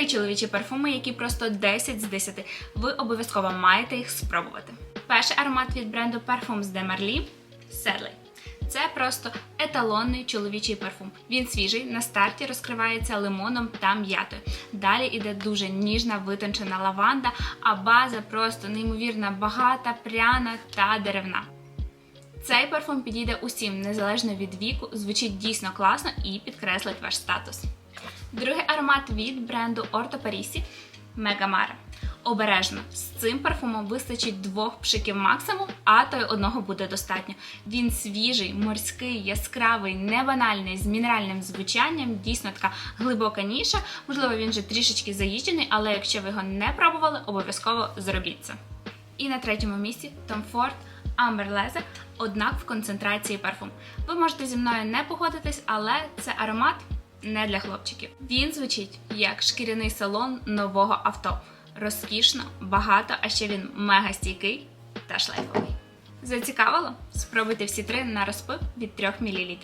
Три чоловічі парфуми, які просто 10 з 10. Ви обов'язково маєте їх спробувати. Перший аромат від бренду Parfums de Marly – Sedley. Це просто еталонний чоловічий парфум. Він свіжий, на старті розкривається лимоном та м'ятою. Далі іде дуже ніжна витончена лаванда, а база просто неймовірно багата, пряна та деревна. Цей парфум підійде усім, незалежно від віку, звучить дійсно класно і підкреслить ваш статус. Другий аромат від бренду Orto Parisi Мегамара. Обережно, з цим парфумом вистачить двох пшиків максимум, а то й одного буде достатньо. Він свіжий, морський, яскравий, небанальний, з мінеральним звучанням, дійсно така глибока ніша. Можливо, він вже трішечки заїжджений, але якщо ви його не пробували, обов'язково зробіть це. І на третьому місці Tom Ford Amber Leather, однак в концентрації парфум. Ви можете зі мною не погодитись, але це аромат не для хлопчиків. Він звучить як шкіряний салон нового авто. Розкішно, багато, а ще він мега стійкий та шлейфовий. Зацікавило? Спробуйте всі три на розпив від 3 мл.